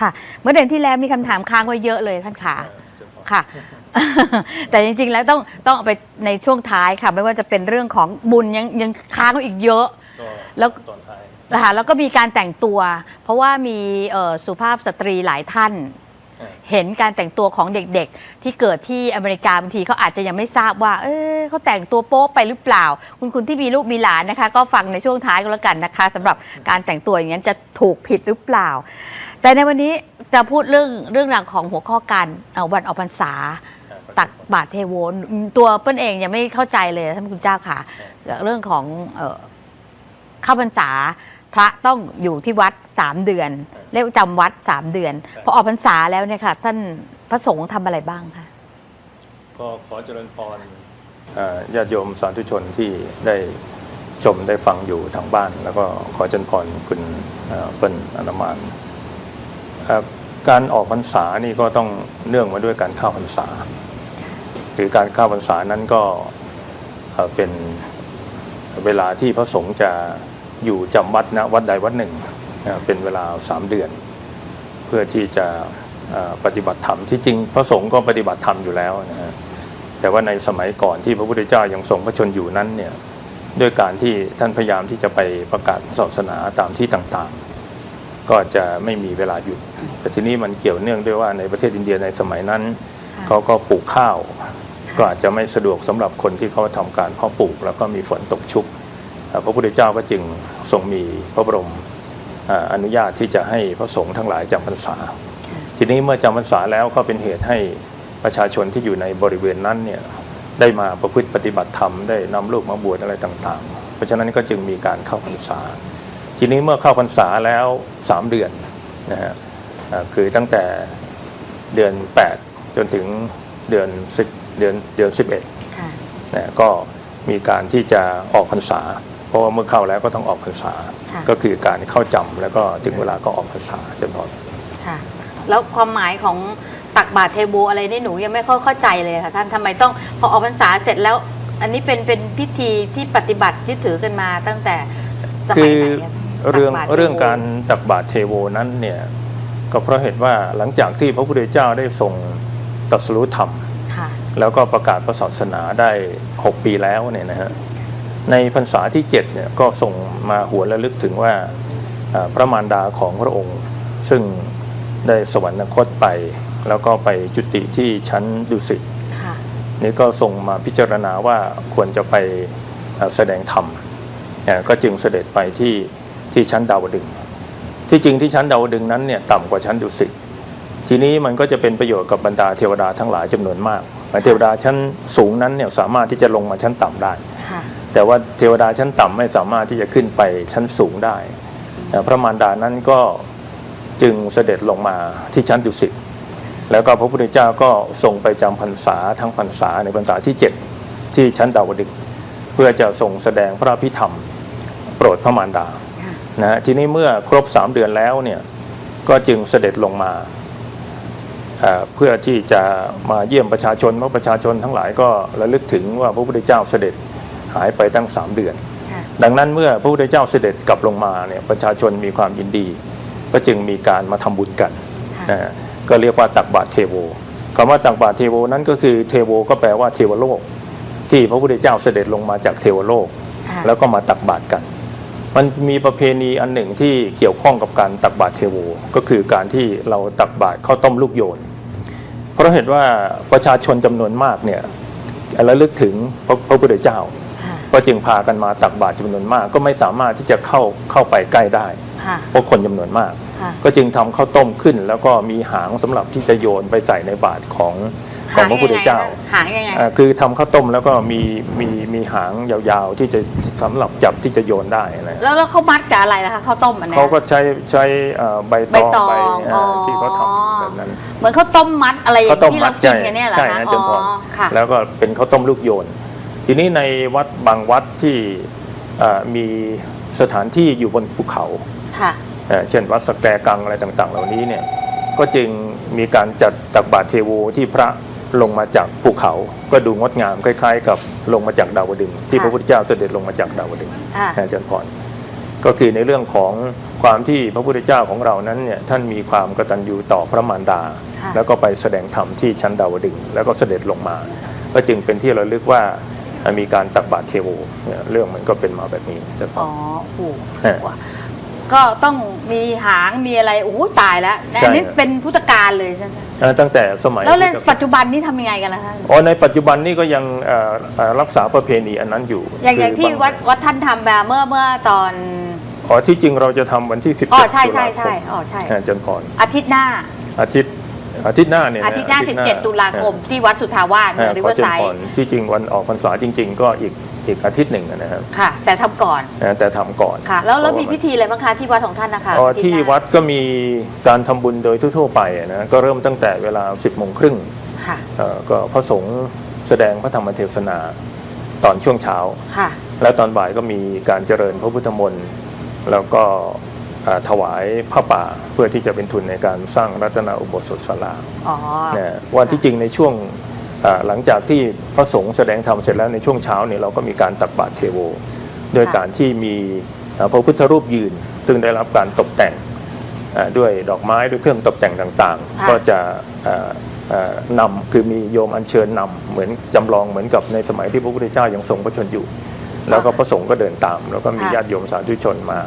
ค่ะ เมื่อเดือนที่แล้วมีคำถามค้างไว้เยอะเลยท่านขาเชิญพรค่ะ แต่จริงๆแล้วต้องต้องเอาไปในช่วงท้ายค่ะ ไม่ว่าจะเป็นเรื่องของบุญยังยังค้างไว้อีกเยอะก็แล้วตอนท้ายนะคะแล้วก็มีการแต่งตัว เพราะว่ามีเอ่อสุภาพสตรีหลายท่านอ่า เห็นการแต่งตัวของเด็กๆ ที่เกิดที่อเมริกาบางทีเขาอาจจะยังไม่ทราบว่า เออเขาแต่งตัวโป๊ไปหรือเปล่า คุณคุณที่มีลูกมีหลานนะคะ ก็ฟังในช่วงท้ายก็แล้วกันนะคะสำหรับการแต่งตัวอย่างนั้นจะถูกผิดหรือเปล่า แต่ในวันนี้จะพูดเรื่องเรื่องราวของหัวข้อการวันออกพรรษาตักบาตรเทโวตัวเปิ้ลเองยังไม่เข้าใจเลยท่านคุณเจ้าค่ะ เรื่องของเข้าพรรษา ระต้องอยู่ที่วัดสามเดือน เรียกว่าจำวัดสามเดือน พอออกพรรษาแล้วเนี่ยค่ะ ท่านพระสงฆ์ทำอะไรบ้างคะก็ขอเจริญพรอ่าญาติโยมสาธุชนที่ได้ชมได้ฟังอยู่ทางบ้าน แล้วก็ขอเจริญพรคุณเอ่อเปิ้ลอนุมานอ่าการออกพรรษานี่ก็ต้องเนื่องมาด้วยการเข้าพรรษาหรือการเข้าพรรษานั้นก็เอ่อเป็นเวลาที่พระสงฆ์จะ อยู่จำวัดณวัดใดวัดหนึ่งนะเป็นเวลาสามเดือน เพื่อที่จะเอ่อปฏิบัติธรรมที่จริงพระสงฆ์ก็ปฏิบัติธรรมอยู่แล้วนะฮะแต่ว่าในสมัยก่อนที่พระพุทธเจ้ายังทรงพระชนอยู่นั้นเนี่ยด้วยการที่ท่านพยายามที่จะไปประกาศศาสนาตามที่ต่างๆ ก็จะไม่มีเวลาหยุด แต่ทีนี้มันเกี่ยวเนื่องด้วยว่าในประเทศอินเดียในสมัยนั้นค่ะเขาก็ปลูกข้าว ก็อาจจะไม่สะดวกสำหรับคนที่เขาทำการเพาะปลูก แล้วก็มีฝนตกชุกเอ่อ พระพุทธเจ้าก็จึงทรงมีพระบรมเอ่ออนุญาตที่จะให้พระสงฆ์ทั้งหลายจำพรรษา ทีนี้เมื่อจำพรรษาแล้วก็เป็นเหตุให้ประชาชนที่อยู่ในบริเวณนั้นเนี่ยได้มาประพฤติปฏิบัติธรรมได้นำลูกมาบวชอะไรต่างๆ เพราะฉะนั้นก็จึงมีการเข้าพรรษา ทีนี้เมื่อเข้าพรรษาแล้ว 3 เดือนนะฮะเอ่อคือตั้งแต่เดือน 8 จนถึงเดือน10เดือนเดือน11ค่ะนะก็มีการที่จะออกพรรษา เพราะว่าเมื่อเข้าแล้วก็ต้องออกพรรษา ค่ะ ก็คือการเข้าจำแล้วก็ถึงเวลาก็ออกพรรษาจนพอค่ะ แล้วความหมายของตักบาตรเทโวอะไรนี่หนูยังไม่ค่อยเข้าใจเลยค่ะ ท่านทำไมต้องพอออกพรรษาเสร็จแล้ว อันนี้เป็นเป็นพิธีที่ปฏิบัติที่ถือกันมาตั้งแต่สคืมัยอไหนอะเรื่องตักบาตเทโว เรื่องการตักบาตรเทโวนั้นเนี่ยก็เพราะเหตุว่าหลังจากที่พระพุทธเจ้าได้ทรงตรัสรู้ธรรม ค่ะ แล้วก็ประกาศพระศาสนาได้ 6 ปีแล้วเนี่ยนะฮะ ในพรรษาที่7เนี่ยก็ส่งมาหวนระลึกถึงว่าเอ่อพระมารดาของพระองค์ ซึ่งได้สวรรคตไป แล้วก็ไปจุติที่ชั้นดุสิตค่ะนี่ก็ส่งมาพิจารณาว่าควรจะไปเอ่อแสดงธรรมเอ่อก็จึงเสด็จไปที่ที่ชั้นดาวดึงส์ที่จริงที่ชั้นดาวดึงส์นั้นเนี่ยต่ำกว่าชั้นดุสิตทีนี้มันก็จะเป็นประโยชน์กับบรรดาเทวดาทั้งหลายจำนวนมากเทวดาชั้นสูงนั้นเนี่ยสามารถที่จะลงมาชั้นต่ำได้ค่ะ แต่ว่าเทวดาชั้นต่ำไม่สามารถที่จะขึ้นไปชั้นสูงได้ พระมารดานั้นก็จึงเสด็จลงมาที่ชั้นดุสิตแล้วก็พระพุทธเจ้าก็ทรงไปจำพรรษาทั้งพรรษาในพรรษาที่ 7 ที่ชั้นดาวดึงเพื่อจะทรงแสดงพระพิธรรม โปรดพระมารดานะทีนี้เมื่อครบ 3 เดือนแล้วเนี่ยก็จึงเสด็จลงมาเพื่อที่จะมาเยี่ยมประชาชนเพราะประชาชนทั้งหลายก็ระลึกถึงว่าพระพุทธเจ้าเสด็จายไปตั้ง 3 เดือนค่ะดังนั้นเมื่อพระพุทธเจ้าเสด็จกลับลงมาเนี่ยประชาชนมีความยินดี ก็จึงมีการมาทำบุญกันค่ะนะฮะก็เรียกว่าตักบาตรเทโวคำว่าตักบาตรเทโวนั้นก็คือเทโวก็แปลว่าเทวโลก ที่พระพุทธเจ้าเสด็จลงมาจากเทวโลกค่ะแล้วก็มาตักบาตรกัน มันมีประเพณีอันหนึ่งที่เกี่ยวข้องกับการตักบาตรเทโว ก็คือการที่เราตักบาตรข้าวต้มลูกโยน เพราะเหตุว่าประชาชนจำนวนมากเนี่ยระลึกถึงพระพระพุทธเจ้าค่ะ ก็จึงพากันมาตักบาตรจำนวนมาก ก็ไม่สามารถที่จะเข้าเข้าไปใกล้ได้ค่ะเพราะคนจำนวนมากค่ะก็จึงทำข้าวต้มขึ้น แล้วก็มีหางสำหรับที่จะโยนไปใส่ในบาตรของของพระพุทธเจ้าหางยังไงอ่าคือทำข้าวต้มแล้วก็มีมีมีหางยาวๆ ที่จะสำหรับจับที่จะโยนได้นะแล้วแล้วเขามัดกับอะไรนะคะข้าวต้มอันเนี้ยเขาก็ใช้ใช้เอ่อใบตใบองตองใบเอ่อออที่เขาทำแบบนั้นเหมือนข้าวต้มมัดอะไรอย่างข้าวต้มที่มัเราดกิใช่นกันเนี่ยเหรอใช่คะนะเจนพรค่ะแล้วก็เป็นข้าวต้มลูกโยน ทีนี้ในวัดบางวัดที่เอ่อมีสถานที่อยู่บนภูเขาค่ะเอ่อเช่นวัดสแกกังอะไรต่างๆ เหล่านี้เนี่ยก็จึงมีการจัดตักบาตรเทโวที่พระลงมาจากภูเขา ก็ดูงดงามคล้าย ๆ กับลงมาจากดาวดึงส์ที่ค่ะพระพุทธเจ้าเสด็จลงมาจากดาวดึงส์ค่ะนะอาจารย์พรก็คือในเรื่องของความที่พระพุทธเจ้าของเรานั้นเนี่ยท่านมีความกตัญญูต่อพระมารดาค่ะแล้วก็ไปแสดงธรรมที่ชั้นดาวดึงส์แล้วก็เสด็จลงมา ก็จึงเป็นที่ระลึกว่า มีการตักบาตรเทโวเนี่ยเรื่องมันก็เป็นมาแบบนี้จะพอ๋ออโอ้โหฮะก็ต้องมีหางมีอะไรโอ้โหตายแล้วใช่อันนี้เป็นพุทธกาลเลยใช่ไหมเอ่อตั้งแต่สมัยแล้วในพุทธปัจจุบันนี้ทำยังไงกันล่ะท่านอ๋อในปัจจุบันนี่ก็ยังเอ่อเอ่อรักษาประเพณีอันนั้นอยู่อย่างอย่างคืที่บวัดวัดท่านทำมาเมื่อเมื่อตอนอ๋อที่จริงเราจะทำวันที่ 17อ๋อใช่ตุใช่ลาคใช่มอ๋อใช่ อาจารย์พรอาทิตย์หน้าอาทิตย์ อาทิตย์หน้าเนี่ยนะอาทิตย์หน้า 17 ตุลาคม ที่วัดสุทธาวาสเอ่เมือองริขอเวอร์เจริไซญพด์รที่จริงวันออกพรรษาจริง ๆ ก็อีกอีกอาทิตย์หนึ่งนะครับค่ะ แต่ทำก่อนนะแต่ทำก่อนค่ะ แล้วแล้วเพมีราะาพิธีอะไรบ้างคะที่วัดของท่านนะคะอ๋ออาทิตที่ย์หน้าวัดก็มีการทำบุญโดยทั่วๆไปอะนะก็เริ่มตั้งแต่เวลา 10โมงครึ่งค่ะเอ่อก็พระสงฆ์แสดงพระธรรมเทศนาตอนช่วงเช้าค่ะและตอนบ่ายก็มีการเจริญพระพุทธมนต์แล้วก็เอ่อ ถวายผ้าป่าเพื่อที่จะเป็นทุนในการสร้างรัตนาอุโบสถศาลาอ๋อนะวันที่จริงในช่วงเอ่อหลังจากที่พระสงฆ์แสดงธรรมเสร็จแล้วในช่วงเช้าเนี่ยเราก็มีการตักบาตรเทโว โดยการที่มีเอ่อพระพุทธรูปยืน ซึ่งได้รับการตกแต่งเอ่อด้วยดอกไม้ด้วยเครื่องตกแต่งต่างๆ ก็จะเอ่อเอ่อนำคือมีโยมอัญเชิญนำเหมือนจำลองเหมือนกับในสมัยที่พระพุทธเจ้ายังทรงพระชนอยู่ แล้วก็พระสงฆ์ก็เดินตาม แล้วก็มีญาติโยมสาธุชนมา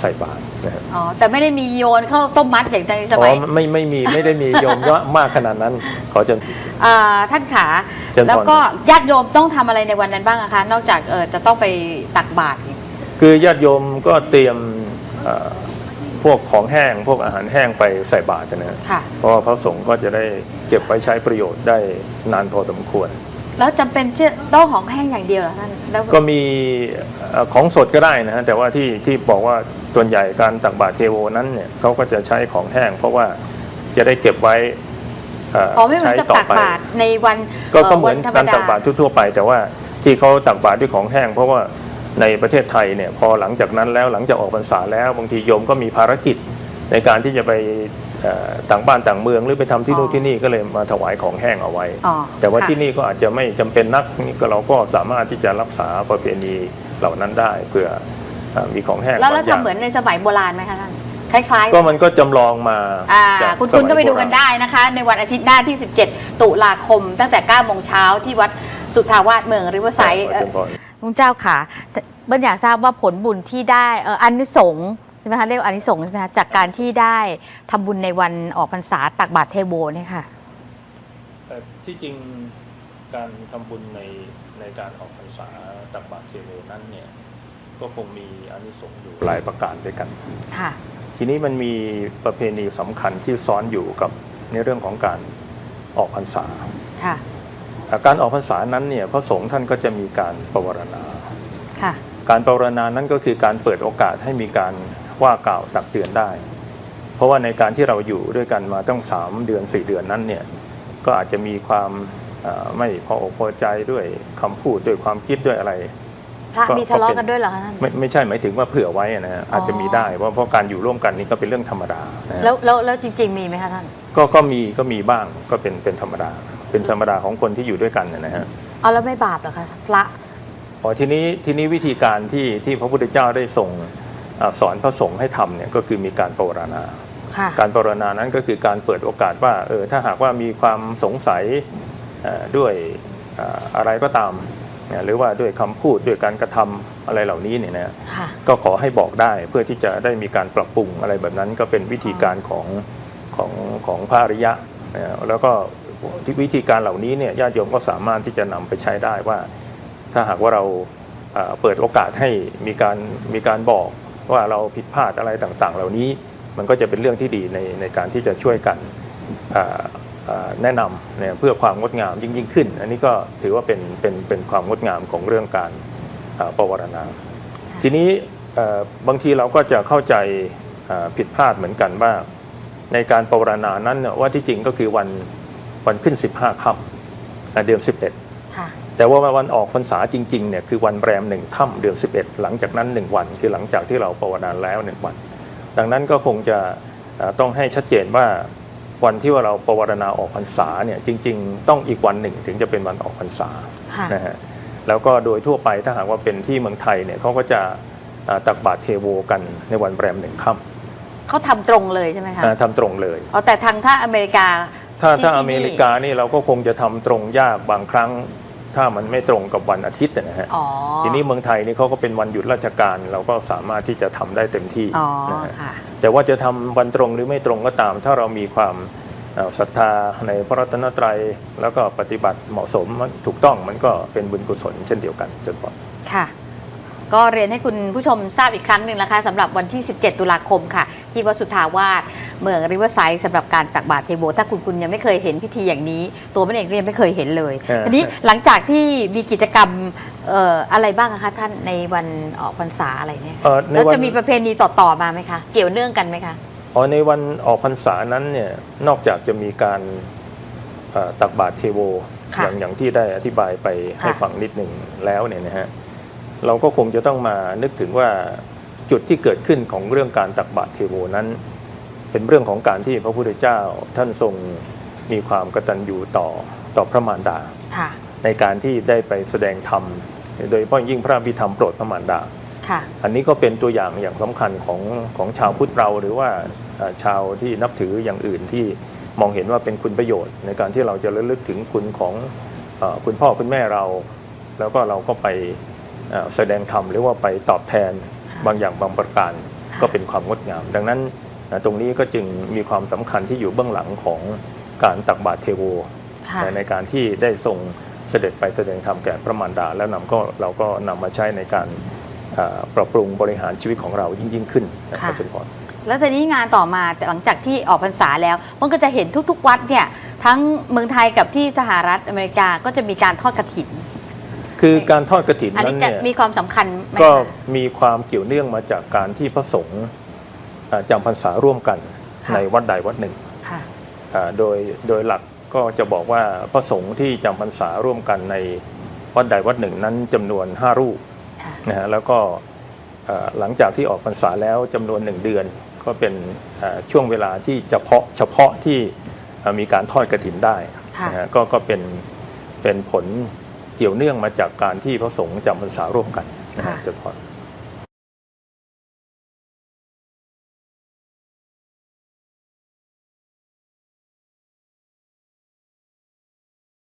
ใส่บาตร นะครับอ๋อแต่ไม่ได้มีโยนเข้าต้มมัดอย่างในสอ๋มัอยไม่ไม่มีไม่ได้มีโยมเยอะมากขนาดนั้น ขอเจริญอ่าท่านขาเชิญพร แล้วก็ญาติโยมต้องทำอะไรในวันนั้นบ้างอะคะ นอกจากเออจะต้องไปตักบาตรคือญาติโยมก็เตรียมเอ่อพวกของแห้งพวกอาหารแห้งไปใส่บาตรนะค่ะ เพราะว่าพระสงฆ์ก็จะได้เก็บไว้ใช้ประโยชน์ได้นานพอสมควร แล้วจำเป็นเชื่อต้องของแห้งอย่างเดียวเหรอท่านแล้วก็มีเอ่อของสดก็ได้นะฮะแต่ว่าที่ที่บอกว่าส่วนใหญ่การตักบาตรเทโวนั้นเนี่ยเขาก็จะใช้ของแห้ง เพราะว่าจะได้เก็บไว้เอ่ออ๋อไม่เหมือนใช้กับต่อตักไปบาตรในวันก็ก็เหมือนวันธรรมการดาตักบาตรทั่วๆไป แต่ว่าที่เขาตักบาตรด้วยของแห้ง เพราะว่าในประเทศไทยเนี่ยพอหลังจากนั้นแล้วหลังจากออกพรรษาแล้วบางทีโยมก็มีภารกิจในการที่จะไปเอ่อ ต่างบ้านต่างเมืองหรือไปทำที่นู่นที่นี่ก็เลยมาถวายของแห้งเอาไว้อ๋อแต่ว่าค่ะที่นี่ก็อาจจะไม่จำเป็นนักนี่ก็เราก็สามารถที่จะรักษาประเพณีเหล่านั้นได้เพื่อเอ่อมีของแห้งแล้วแล้วบางอย่างทำเหมือนในสมัยโบราณไหมคะท่านคล้ายๆก็มันก็จำลองมาอ่าจากคุณสคุณมัยก็ไปดูกันโบราณได้นะคะ ในวันอาทิตย์หน้าที่ 17 ตุลาคม ตั้งแต่9โมงเช้าที่วัดสุทธาวาสเมืองริเวอร์ไซด์ขอเจริญพรลุงเจ้าค่ะเบิ้ลอยากทราบว่าผลบุญที่ได้เอ่ออานิสงส์ใช่ไหมคะเรียกว่าอานิสงส์ใช่ไหมคะจากการที่ได้ทำบุญในวันออกพรรษาตักบาตรเทโวเนี่ยค่ะเอ่อที่จริงการทำบุญในในการออกพรรษาตักบาตรเทโวนั้นเนี่ยก็คงมีอานิสงส์อยู่หลายประการด้วยกันค่ะทีนี้มันมีประเพณีสำคัญที่ซ้อนอยู่กับในเรื่องของการออกพรรษาค่ะอ่าการออกพรรษานั้นเนี่ยพระสงฆ์ท่านก็จะมีการปวารณาค่ะการปรารณานั้นก็คือการเปิดโอกาสให้มีการ ว่ากล่าวตักเตือนได้ เพราะว่าในการที่เราอยู่ด้วยกันมาตั้งสามเดือนสี่เดือนนั้นเนี่ยก็อาจจะมีความเอ่อไม่พออกพอใจด้วยคำพูดด้วยความคิดด้วยอะไรพระก็มีทะเลาะก็เป็นกันด้วยเหรอคะท่านไม่ไม่ใช่หมายถึงว่าเผื่อไว้นะฮะอาจจะมีได้เพราะเพราะการอยู่ร่วมกันนี่ก็เป็นเรื่องธรรมดานะฮะแล้วแล้วแล้วจริง ๆ มีไหมคะท่านก็ก็มีก็มีบ้างก็เป็นเป็นธรรมดา เป็นธรรมดาของคนที่อยู่ด้วยกันนะฮะเอาแล้วไม่บาปเหรอคะพระอ๋อทีนี้ทีนี้วิธีการที่ที่พระพุทธเจ้าได้ส่งอา สอนพระสงฆ์ให้ทำเนี่ยก็คือมีการปรารณาค่ะการปรารณานั้นก็คือการเปิดโอกาสว่าเออถ้าหากว่ามีความสงสัยเอ่อด้วยเอ่ออะไรก็ตามเอ่อหรือว่าด้วยคำพูดด้วยการกระทำอะไรเหล่านี้เนี่ยนะค่ะก็ขอให้บอกได้เพื่อที่จะได้มีการปรับปรุงอะไรแบบนั้นก็เป็นวิธีการของของของพระอริยะนะแล้วก็ที่วิธีการเหล่านี้เนี่ยญาติโยมก็สามารถที่จะนำไปใช้ได้ว่า ถ้าหากว่าเราเอ่อเปิดโอกาสให้มีการมีการบอก ว่าเราผิดพลาดอะไรต่างๆ เหล่านี้มันก็จะเป็นเรื่องที่ดีในในการที่จะช่วยกันแนะนำเนี่ยเพื่อความงดงามยิ่งยิ่งขึ้น อันนี้ก็ถือว่าเป็นเป็นเป็นความงดงามของเรื่องการเอ่อปวรณา ทีนี้บางทีเราก็จะเข้าใจผิดพลาดเหมือนกันว่า ในการประวรณานั้นว่าที่จริงก็คือวันวันขึ้น 15ค่ำอะเดือน11 แต่ว่าวันออกพรรษาจริงๆเนี่ยคือวันแรมหนึ่งค่ำเดือน 11 หลังจากนั้น 1 วัน คือหลังจากที่เราปวารณาแล้ว1วัน ดังนั้นก็คงจะเอ่อต้องให้ชัดเจนว่าวันที่ว่าเราปวารณาออกพรรษาเนี่ยจริง ๆ ต้องอีกวันหนึ่งถึงจะเป็นวันออกพรรษาค่ะนะฮะแล้วก็โดยทั่วไปถ้าหากว่าเป็นที่เมืองไทยเนี่ยเขาก็จะอ่าตักบาตรเทโวกันในวันแรมหนึ่งค่เขาทำตรงเลยใช่ไหมำคะอ่าทำตรงเลยอ๋อแต่ทางถ้าอเมริกา ถ้าที่ถ้าที่อเมริกานี่เราก็คงจะทำตรงยากบางครั้ง ถ้ามันไม่ตรงกับวันอาทิตย์นะฮะ อ๋อ ทีนี้เมืองไทยนี่เขาก็เป็นวันหยุดราชการเราก็สามารถที่จะทำได้เต็มที่อ๋อนะฮะ ค่ะ แต่ว่าจะทำวันตรงหรือไม่ตรงก็ตาม ถ้าเรามีความเอ่อศรัทธาในพระรัตนตรัย แล้วก็ปฏิบัติเหมาะสมมันถูกต้องมันก็เป็นบุญกุศลเช่นเดียวกันจนกว่าค่ะ ก็เรียนให้คุณผู้ชมทราบอีกครั้งหนึ่งนะคะสำหรับวันที่ 17 ตุลาคมค่ะ ที่วัดสุทธาวาสเมืองริเวอร์ไซด์สำหรับการตักบาตรเทโว ถ้าคุณคุณยังไม่เคยเห็นพิธีอย่างนี้ ตัวมันเองก็ยังไม่เคยเห็นเลยเออ ทีนี้หลังจากที่มีกิจกรรมเอ่ออะไรบ้างอะคะท่านในวันออกพรรษาอะไรเนี่ยเอ่อในแล้ววันจะมีประเพณีต่อๆมาไหมคะ เกี่ยวเนื่องกันไหมคะ อ๋อในวันออกพรรษานั้นเนี่ยนอกจากจะมีการเอ่อตักบาตรเทโว ค่ะอย่างอย่างที่ได้อธิบายไปให้ค่ะ ฟังนิดหนึ่งแล้วเนี่ยนะฮะ เราก็คงจะต้องมานึกถึงว่าจุดที่เกิดขึ้นของเรื่องการตักบาตรเทโวนั้น เป็นเรื่องของการที่พระพุทธเจ้าท่านทรงมีความกตัญญูต่อต่อพระมารดาค่ะในการที่ได้ไปแสดงธรรม โดยเฉพาะยิ่งพระพิธรรมโปรดพระมารดาค่ะอันนี้ก็เป็นตัวอย่างอย่างสำคัญของของชาวพุทธเราหรือว่าเอ่อชาวที่นับถืออย่างอื่นที่มองเห็นว่าเป็นคุณประโยชน์ ในการที่เราจะระลึกถึงคุณของเออคุณพ่อคุณแม่เรา แล้วก็เราก็ไปเอ่อ แสดงธรรมหรือว่าไปตอบแทนบางอย่างบางประการก็เป็นความงดงาม ดังนั้นเอ่อตรงนี้ก็จึงมีความสำคัญที่อยู่เบื้องหลังของการตักบาตรเทโวค่ะในการที่ได้ทรงเสด็จไปแสดงธรรมแก่พระมารดา แล้วนำก็เราก็นำมาใช้ในการเอ่อปรับปรุงบริหารชีวิตของเรายิ่งยิ่งขึ้นนะครับค่ะเจริญพรแล้วทีนี้งานต่อมาแต่หลังจากที่ออกพรรษาแล้ว มันก็จะเห็นทุกๆ วัดเนี่ยทั้งเมืองไทยกับที่สหรัฐอเมริกาก็จะมีการทอดกระถิน คือการทอดกระถินอันนั้นี้นจะเนี่ยมีความสำคัญไหมก็คะมีความเกี่ยวเนื่องมาจากการที่พระสงฆ์เอ่อจำพรรษาร่วมกันค่ะ ในวัดใดวัดหนึ่งค่ะอ่าโดยโดยหลักก็จะบอกว่าพระสงฆ์ที่จำพรรษาร่วมกันในวัดใดวัดหนึ่งนั้นจำนวน 5 รูป ค่ะ นะฮะแล้วก็เอ่อหลังจากที่ออกพรรษาแล้วจำนวนหนึ่งเดือน ก็เป็นเอ่อช่วงเวลาที่เฉพาะเฉพาะที่เอ่อมีการทอดกระถินได้ค่ะ นะฮะก็ก็เป็นเป็นผล เกี่ยวเนื่องมาจากการที่พระสงฆ์จำพรรษาร่วมกันนะฮะค่ะเจะพอญ